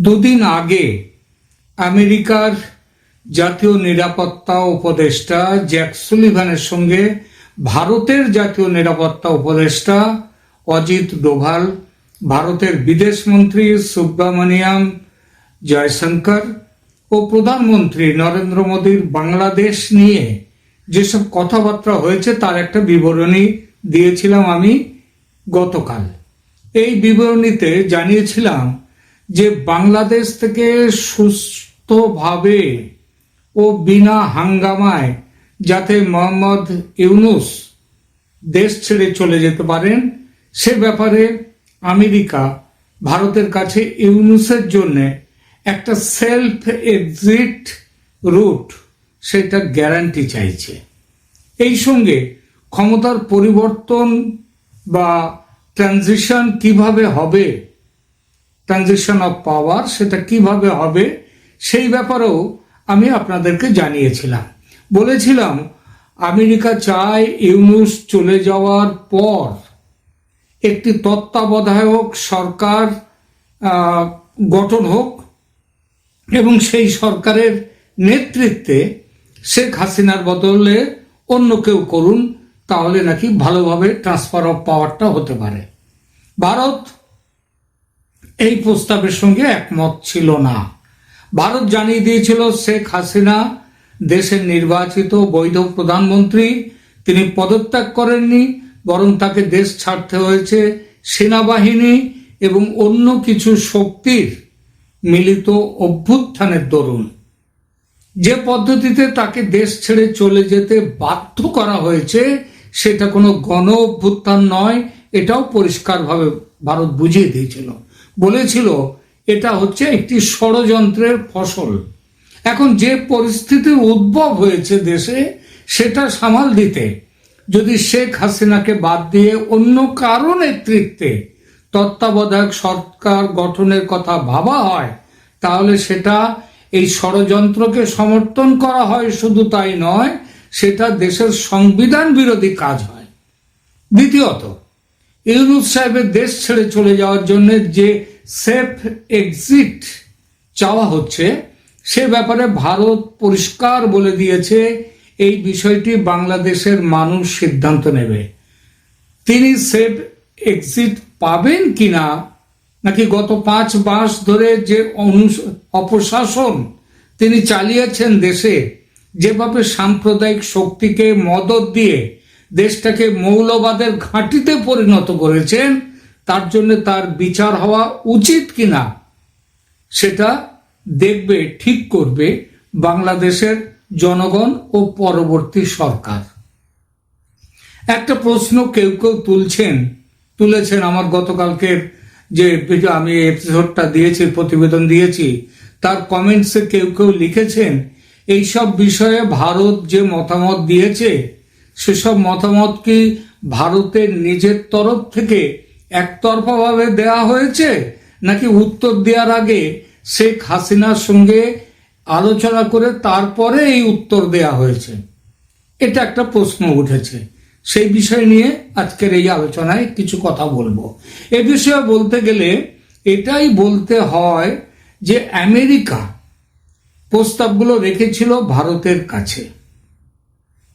দুদিন আগে আমেরিকার জাতীয় নিরাপত্তা উপদেষ্টা জ্যাক সুলিভানের সঙ্গে ভারতের জাতীয় নিরাপত্তা উপদেষ্টা অজিত ডোভাল, ভারতের বিদেশ মন্ত্রী সুব্রামণিয়াম জয়শঙ্কর ও প্রধানমন্ত্রী নরেন্দ্র মোদীর বাংলাদেশ নিয়ে যেসব কথাবার্তা হয়েছে তার একটা বিবরণী দিয়েছিলাম আমি গতকাল। এই বিবরণীতে জানিয়েছিলাম যে বাংলাদেশ থেকে সুস্থভাবে ও বিনা হাঙ্গামায় যাতে মোহাম্মদ ইউনুস দেশ ছেড়ে চলে যেতে পারেন, সে ব্যাপারে আমেরিকা ভারতের কাছে ইউনুসের জন্য একটা সেলফ এক্সিট রুট সেটা গ্যারান্টি চাইছে। এই সঙ্গে ক্ষমতার পরিবর্তন বা ট্রানজিশন কীভাবে হবে ট্রানজিশন অফ পাওয়ার সেটা কীভাবে হবে, সেই ব্যাপারেও আমি আপনাদেরকে জানিয়েছিলাম। বলেছিলাম, আমেরিকা চায় ইউনুস চলে যাওয়ার পর একটি তত্ত্বাবধায়ক সরকার গঠন হোক, এবং সেই সরকারের নেতৃত্বে শেখ হাসিনার বদলে অন্য কেউ করুন, তাহলে নাকি ভালোভাবে ট্রান্সফার অফ পাওয়ারটা হতে পারে। ভারত এই প্রস্তাবের সঙ্গে একমত ছিল না। ভারত জানিয়ে দিয়েছিল, শেখ হাসিনা দেশের নির্বাচিত বৈধ প্রধানমন্ত্রী, তিনি পদত্যাগ করেননি, বরং তাকে দেশ ছাড়তে হয়েছে সেনাবাহিনী এবং অন্য কিছু শক্তির মিলিত অভ্যুত্থানের দরুন। যে পদ্ধতিতে তাকে দেশ ছেড়ে চলে যেতে বাধ্য করা হয়েছে, সেটা কোনো গণ অভ্যুত্থান নয়, এটাও পরিষ্কারভাবে ভারত বুঝিয়ে দিয়েছিল। বলেছিল, এটা হচ্ছে একটি ষড়যন্ত্রের ফসল। এখন যে পরিস্থিতির উদ্ভব হয়েছে দেশে, সেটা সামাল দিতে। যদি শেখ হাসিনাকে বাদ দিয়ে অন্য কারও নেতৃত্বে তত্ত্বাবধায়ক সরকার গঠনের কথা ভাবা হয়, তাহলে সেটা এই ষড়যন্ত্রকে সমর্থন করা হয় শুধু তাই নয়, সেটা দেশের সংবিধান বিরোধী কাজ হয়। দ্বিতীয়ত, ইউনুস সাহেবের দেশ ছেড়ে চলে যাওয়ার জন্য যে সেফ এক্সিট চাওয়া হচ্ছে, সে ব্যাপারে ভারত পরিষ্কার বলে দিয়েছে, এই বিষয়টি বাংলাদেশের মানুষ সিদ্ধান্ত নেবে। তিনি সেফ এক্সিট পাবেন কিনা, নাকি গত পাঁচ মাস ধরে যে অনুস- অপশাসন তিনি চালিয়েছেন দেশে, যেভাবে সাম্প্রদায়িক শক্তিকে মদত দিয়ে দেশটাকে মৌলবাদের ঘাঁটিতে পরিণত করেছেন তার জন্য তার বিচার হওয়া উচিত কিনা সেটা দেখবে, ঠিক করবে বাংলাদেশের জনগণ ও পরবর্তী সরকার। একটা প্রশ্ন কেউ কেউ তুলছেন, তুলেছেন আমার গতকালকের যে আমি এপিসোডটা দিয়েছি, প্রতিবেদন দিয়েছি, তার কমেন্টসে কেউ কেউ লিখেছেন, এইসব বিষয়ে ভারত যে মতামত দিয়েছে, সেসব মতামত কি ভারতের নিজের তরফ থেকে একতরফাভাবে দেয়া হয়েছে? নাকি উত্তর দেওয়ার আগে শেখ হাসিনার সঙ্গে আলোচনা করে তারপরে এই উত্তর দেয়া হয়েছে? এটা একটা প্রশ্ন উঠেছে। সেই বিষয় নিয়ে আজকের এই আলোচনায় কিছু কথা বলব। এ বিষয়ে বলতে গেলে এটাই বলতে হয় যে আমেরিকা প্রস্তাবগুলো রেখেছিল ভারতের কাছে।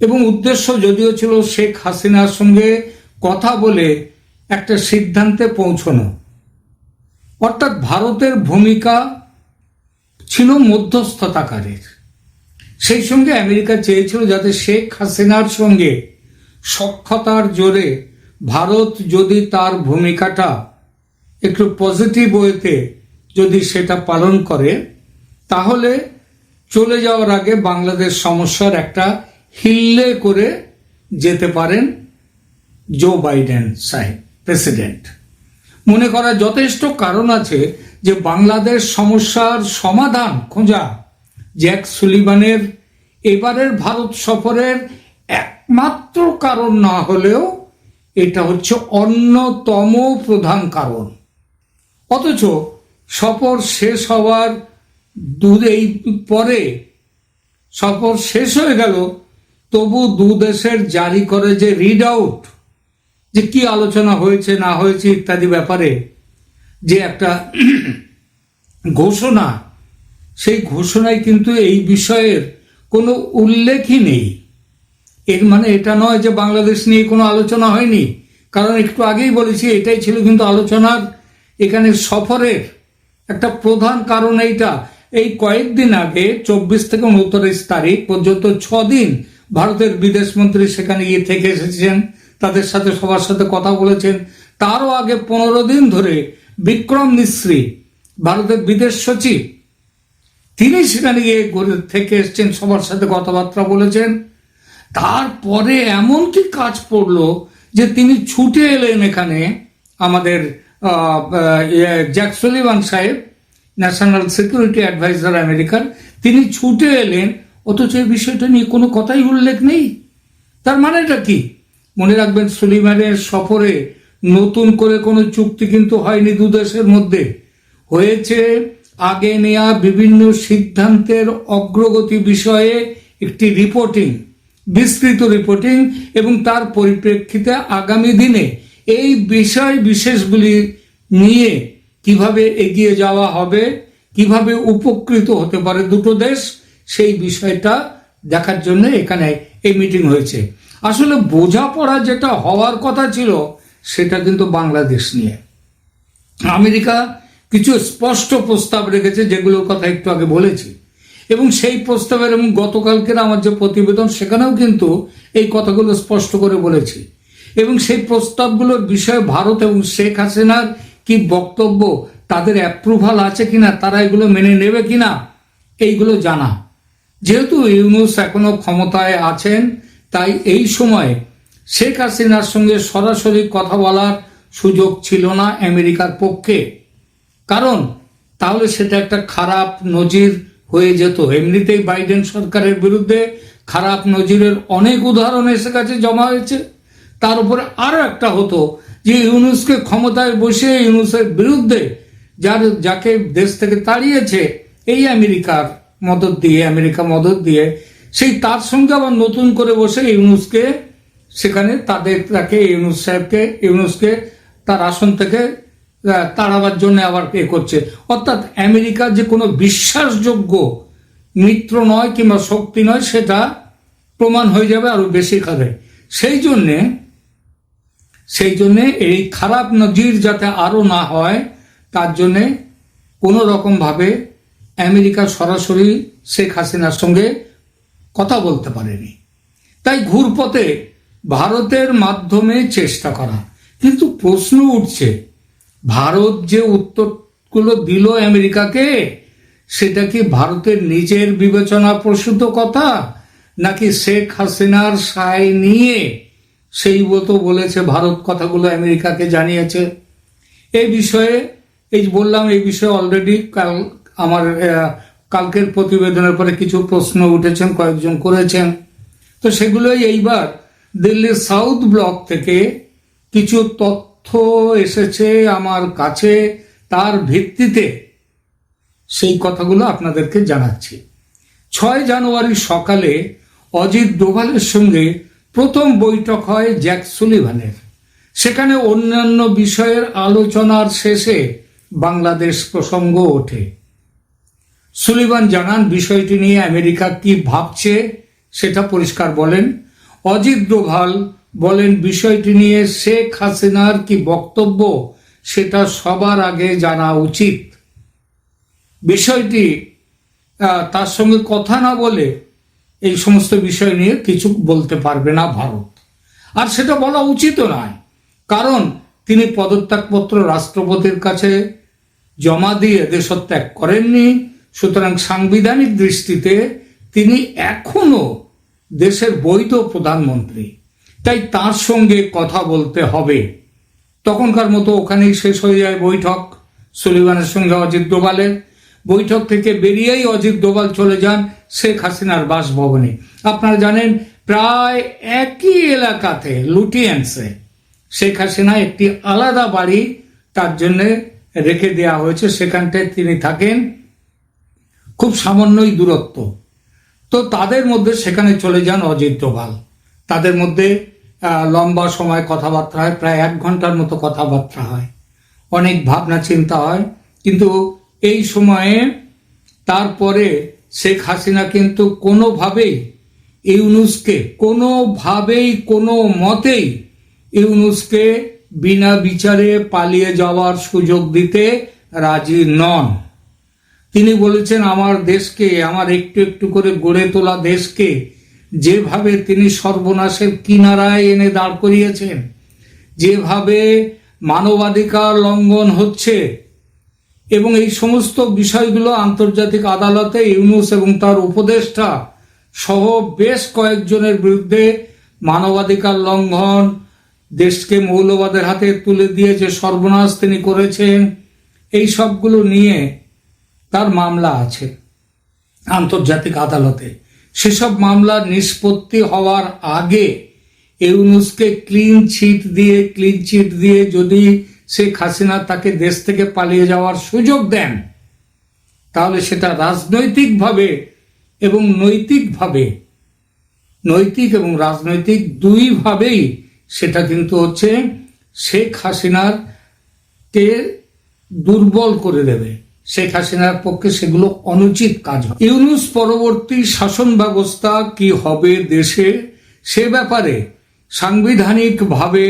এবং উদ্দেশ্য যদিও ছিল শেখ হাসিনার সঙ্গে কথা বলে একটা সিদ্ধান্তে পৌঁছনো। অর্থাৎ ভারতের ভূমিকা ছিল মধ্যস্থতাকারীর। সেই সঙ্গে আমেরিকা চেয়েছিল যাতে শেখ হাসিনার সঙ্গে সক্ষতার জোরে ভারত যদি তার ভূমিকাটা একটু পজিটিভ ওয়েতে যদি সেটা পালন করে, তাহলে চলে যাওয়ার আগে বাংলাদেশ সমস্যার একটা হিল্লে করে যেতে পারেন জো বাইডেন সাহেব। প্রেসিডেন্ট। মনে করার যথেষ্ট কারণ আছে যে বাংলাদেশ সমস্যার সমাধান খোঁজা জ্যাক সুলিভানের এবারের ভারত সফরের একমাত্র কারণ না হলেও এটা হচ্ছে অন্যতম প্রধান কারণ। অথচ সফর শেষ হওয়ার দু এই পরে সফর শেষ হয়ে গেল, তবু দু দেশের জারি করে যে রিড আউট যে কি আলোচনা হয়েছে, না হয়েছে ইত্যাদি ব্যাপারে যে একটা ঘোষণা, সেই ঘোষণায় কিন্তু এই বিষয়ের কোনো উল্লেখই নেই। এর মানে এটা নয় যে বাংলাদেশ নিয়ে কোনো আলোচনা হয়নি। কারণ একটু আগেই বলেছি, এটাই ছিল কিন্তু আলোচনার এখানে সফরের একটা প্রধান কারণ এইটা। এই কয়েকদিন আগে, চব্বিশ থেকে উনত্রিশ তারিখ পর্যন্ত ছদিন ভারতের বিদেশ মন্ত্রী সেখানে গিয়ে থেকে এসেছেন। তাদের সাথে সবার সাথে কথা বলেছেন। তারও আগে পনেরো দিন ধরে বিক্রম মিশ্রি ভারতের বিদেশ সচিব, তিনি সেখানে গিয়ে থেকে এসছেন, সবার সাথে কথাবার্তা বলেছেন। তারপরে এমন কি কাজ পড়ল যে তিনি ছুটে এলেন এখানে আমাদের জ্যাক সলিভান সাহেব, ন্যাশনাল সিকিউরিটি অ্যাডভাইজার আমেরিকার। তিনি ছুটে এলেন, অথচ এই বিষয়টা নিয়ে কোনো কথাই উল্লেখ নেই। তার মানেটা কি? মনে রাখবেন সুলিমানের সফরে নতুন করে কোনো চুক্তি কিন্তু হয়নি দু দেশের মধ্যে। হয়েছে আগে নেওয়া বিভিন্ন সিদ্ধান্তের অগ্রগতি বিষয়ে একটি রিপোর্টিং বিস্তৃত রিপোর্টিং এবং তার পরিপ্রেক্ষিতে আগামী দিনে এই বিষয় বিশেষগুলি নিয়ে কীভাবে এগিয়ে যাওয়া হবে, কীভাবে উপকৃত হতে পারে দুটো দেশ, সেই বিষয়টা দেখার জন্য এখানে এই মিটিং হয়েছে। আসলে বোঝাপড়া যেটা হওয়ার কথা ছিল, সেটা কিন্তু বাংলাদেশ নিয়ে। আমেরিকা কিছু স্পষ্ট প্রস্তাব রেখেছে, যেগুলোর কথা একটু আগে বলেছি। এবং সেই প্রস্তাবের এবং গতকালকের আমার যে প্রতিবেদন, সেখানেও কিন্তু এই কথাগুলো স্পষ্ট করে বলেছি। এবং সেই প্রস্তাবগুলোর বিষয়ে ভারত এবং শেখ হাসিনার কি বক্তব্য, তাদের অ্যাপ্রুভাল আছে কিনা, তারা এগুলো মেনে নেবে কিনা, এইগুলো জানা। যেহেতু ইউনুস এখনও ক্ষমতায় আছেন তাই এই সময় শেখ হাসিনার সঙ্গে সরাসরি কথা বলার সুযোগ ছিল না আমেরিকার পক্ষে। কারণ তাহলে সেটা একটা খারাপ নজির হয়ে যেত। এমনিতেই বাইডেন সরকারের বিরুদ্ধে খারাপ নজিরের অনেক উদাহরণ এসে কাছে জমা হয়েছে। তার উপরে আরও একটা হতো যে ইউনুসকে ক্ষমতায় বসে ইউনুসের বিরুদ্ধে যার যাকে দেশ থেকে তাড়িয়েছে, এই আমেরিকার মদত দিয়ে, আমেরিকা মদত দিয়ে সেই তার সঙ্গে আবার নতুন করে বসে ইউনুসকে, সেখানে তাদের তাকে ইউনুস সাহেবকে, ইউনুসকে তার আসন থেকে তাড়াবার জন্য আবার এ করছে। অর্থাৎ আমেরিকা যে কোনো বিশ্বাসযোগ্য মিত্র নয় কিংবা শক্তি নয়, সেটা প্রমাণ হয়ে যাবে আরও বেশি খাবে সেই জন্যে সেই জন্যে এই খারাপ নজির যাতে আরও না হয়, তার জন্যে কোনো রকমভাবে আমেরিকা সরাসরি শেখ হাসিনার সঙ্গে কথা বলতে পারেনি। তাই ঘুরপথে ভারতের মাধ্যমে চেষ্টা করা। কিন্তু প্রশ্ন উঠছে, ভারত যে উত্তরগুলো দিল আমেরিকাকে, সেটা কি ভারতের নিজের বিবেচনা প্রসূত কথা, নাকি শেখ হাসিনার সায় নিয়ে সেই মতো বলেছে, ভারত কথাগুলো আমেরিকাকে জানিয়েছে এই বিষয়ে, এই বললাম, এই বিষয়ে অলরেডি কাল আমার কালকের প্রতিবেদনের পরে কিছু প্রশ্ন উঠেছেন, কয়েকজন করেছেন। তো সেগুলোই এইবার দিল্লির সাউথ ব্লক থেকে কিছু তথ্য এসেছে আমার কাছে, তার ভিত্তিতে সেই কথাগুলো আপনাদেরকে জানাচ্ছি। ছয় জানুয়ারি সকালে অজিত ডোভালের সঙ্গে প্রথম বৈঠক হয় জ্যাক সুলিভানের। সেখানে অন্যান্য বিষয়ের আলোচনার শেষে বাংলাদেশ প্রসঙ্গ ওঠে। সুলিভান জানান বিষয়টি নিয়ে আমেরিকা কি ভাবছে সেটা পরিষ্কার বলেন। অজিত ডোভাল বলেন, বিষয়টি নিয়ে শেখ হাসিনার কি বক্তব্য সেটা সবার আগে জানা উচিত। বিষয়টি তার সঙ্গে কথা না বলে এই সমস্ত বিষয় নিয়ে কিছু বলতে পারবে না ভারত। আর সেটা বলা উচিতও নয়। কারণ তিনি পদত্যাগপত্র রাষ্ট্রপতির কাছে জমা দিয়ে দেশত্যাগ করেননি। সুতরাং সাংবিধানিক দৃষ্টিতে তিনি এখনও দেশের বৈধ প্রধানমন্ত্রী। তাই তার সঙ্গে কথা বলতে হবে। তখনকার মতো ওখানেই শেষ হয়ে যায় বৈঠক। সুলিভানের সঙ্গে অজিত ডোভালের বৈঠক থেকে বেরিয়েই অজিত ডোভাল চলে যান শেখ হাসিনার বাসভবনে। আপনারা জানেন, প্রায় একই এলাকাতে লুটিয়েন্সে শেখ হাসিনা একটি আলাদা বাড়ি তার জন্য রেখে দেওয়া হয়েছে। সেখানটায় তিনি থাকেন। খুব সামান্যই দূরত্ব। তো তাদের মধ্যে সেখানে চলে যান অজিত ডোভাল তাদের মধ্যে লম্বা সময় কথাবার্তা হয়, প্রায় এক ঘণ্টার মতো কথাবার্তা হয়। অনেক ভাবনা চিন্তা হয়। কিন্তু এই সময়ে তারপরে শেখ হাসিনা কিন্তু কোনোভাবেই ইউনুসকে, কোনোভাবেই, কোনো মতেই ইউনুসকে বিনা বিচারে পালিয়ে যাওয়ার সুযোগ দিতে রাজি নন। তিনি বলেছেন, আমার দেশকে, আমার একটু একটু করে গড়ে তোলা দেশকে যেভাবে তিনি সর্বনাশের কিনারায় এনে দাঁড় করিয়েছেন, যেভাবে মানবাধিকার লঙ্ঘন হচ্ছে এবং এই সমস্ত বিষয়গুলো আন্তর্জাতিক আদালতে ইউনুস এবং তার উপদেষ্টা সহ বেশ কয়েকজনের বিরুদ্ধে মানবাধিকার লঙ্ঘন দেশকে মৌলবাদের হাতে তুলে দিয়ে যে সর্বনাশ তিনি করেছেন। এই সবগুলো নিয়ে তার মামলা আছে আন্তর্জাতিক আদালতে। সেসব মামলার নিষ্পত্তি হওয়ার আগে ইউনুসকে ক্লিন চিট দিয়ে ক্লিন চিট দিয়ে যদি শেখ হাসিনা তাকে দেশ থেকে পালিয়ে যাওয়ার সুযোগ দেন, তাহলে সেটা রাজনৈতিকভাবে এবং নৈতিকভাবে, নৈতিক এবং রাজনৈতিক দুইভাবেই সেটা কিন্তু হচ্ছে শেখ হাসিনার কে দুর্বল করে দেবে। শেখ হাসিনার পক্ষে সেগুলো অনুচিত কাজ হবে ইউনুস পরবর্তী শাসন ব্যবস্থা কি হবে দেশে? সে ব্যাপারে সাংবিধানিকভাবে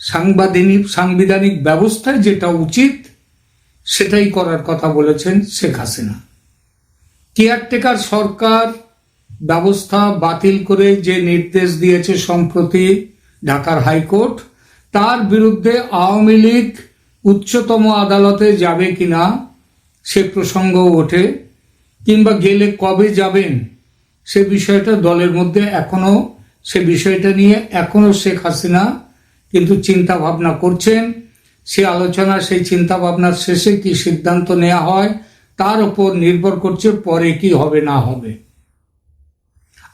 সাংবিধানিক সাংবিধানিক ব্যবস্থায় যেটা উচিত, সেটাই করার কথা বলেছেন শেখ হাসিনা। কেয়ারটেকার সরকার ব্যবস্থা বাতিল করে যে নির্দেশ দিয়েছে সম্প্রতি ঢাকার হাইকোর্ট, তার বিরুদ্ধে আওয়ামী লীগ উচ্চতম আদালতে যাবে কিনা সে প্রসঙ্গ ওঠে, কিংবা গেলে কবে যাবেন সে বিষয়টা দলের মধ্যে এখনও, সে বিষয়টা নিয়ে এখনও শেখ হাসিনা কিন্তু চিন্তা ভাবনা করছেন। সে আলোচনা, সেই চিন্তা ভাবনার শেষে কি সিদ্ধান্ত নেওয়া হয়, তার উপর নির্ভর করছে পরে কি হবে, না হবে।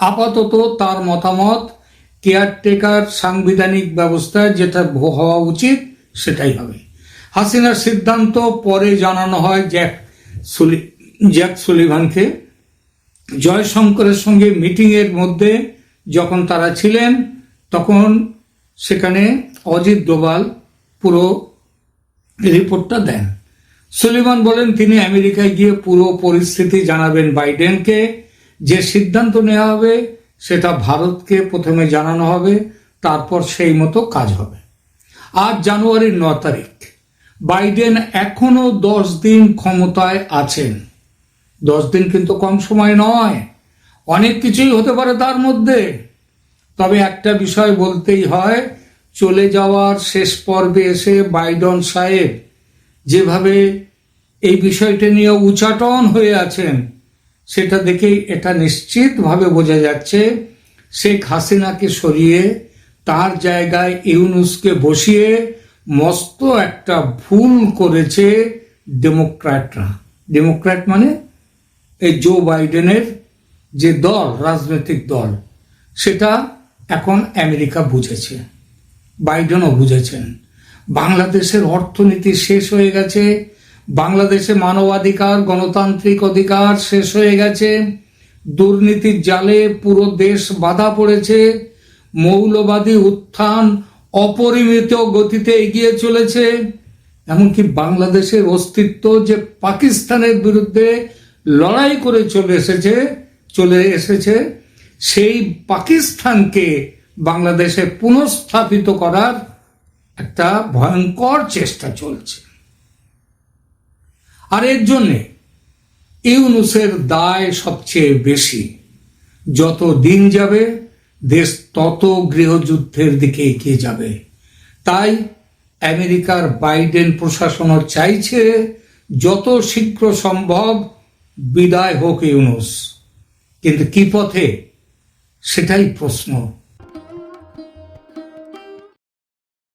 আপাতত তার মতামত, কেয়ারটেকার সাংবিধানিক ব্যবস্থায় যেটা হওয়া উচিত সেটাই হবে। হাসিনার সিদ্ধান্ত পরে জানানো হয় জ্যাক সুলি, জ্যাক সুলিভানকে। জয়শঙ্করের সঙ্গে মিটিংয়ের মধ্যে যখন তারা ছিলেন, তখন সেখানে অজিত ডোভাল পুরো রিপোর্টটা দেন। সুলিমান বলেন, তিনি আমেরিকায় গিয়ে পুরো পরিস্থিতি জানাবেন বাইডেনকে। যে সিদ্ধান্ত নেওয়া হবে, সেটা ভারতকে প্রথমে জানানো হবে, তারপর সেই মতো কাজ হবে। আজ জানুয়ারির ন তারিখ। বাইডেন এখনও দশ দিন ক্ষমতায় আছেন। দশ দিন কিন্তু কম সময় নয়। অনেক কিছুই হতে পারে তার মধ্যে। তবে একটা বিষয় বলতেই হয়, চলে যাওয়ার শেষ পর্বে এসে বাইডন সাহেব যেভাবে এই বিষয়টা নিয়ে উচাটন হয়ে আছেন, সেটা দেখেই এটা নিশ্চিতভাবে বোঝা যাচ্ছে, শেখ হাসিনাকে সরিয়ে তার জায়গায় ইউনুসকে বসিয়ে মস্ত একটা ভুল করেছে ডেমোক্র্যাটরা। ডেমোক্র্যাট মানে এই জো বাইডেনের যে দল, রাজনৈতিক দল, সেটা এখন আমেরিকা বুঝেছে। বাইডেনও বুঝেছেন। বাংলাদেশের অর্থনীতি শেষ হয়ে গেছে। বাংলাদেশে মানবাধিকার, গণতান্ত্রিক অধিকার শেষ হয়ে গেছে। দুর্নীতির জালে পুরো দেশ বাধা পড়েছে। মৌলবাদী উত্থান অপরিমিত গতিতে এগিয়ে চলেছে, এমনকি বাংলাদেশের অস্তিত্ব যে পাকিস্তানের বিরুদ্ধে লড়াই করে চলে এসেছে চলে এসেছে, সেই পাকিস্তানকে বাংলাদেশে পুনঃস্থাপিত করার একটা ভয়ঙ্কর চেষ্টা চলছে। আর এর জন্যে ইউনুসের দায় সবচেয়ে বেশি। যত দিন যাবে দেশ তত গৃহযুদ্ধের দিকে এগিয়ে যাবে। তাই আমেরিকার বাইডেন প্রশাসনও চাইছে যত শীঘ্র সম্ভব বিদায় হোক ইউনুস। কিন্তু কি পথে? সেটাই প্রশ্ন।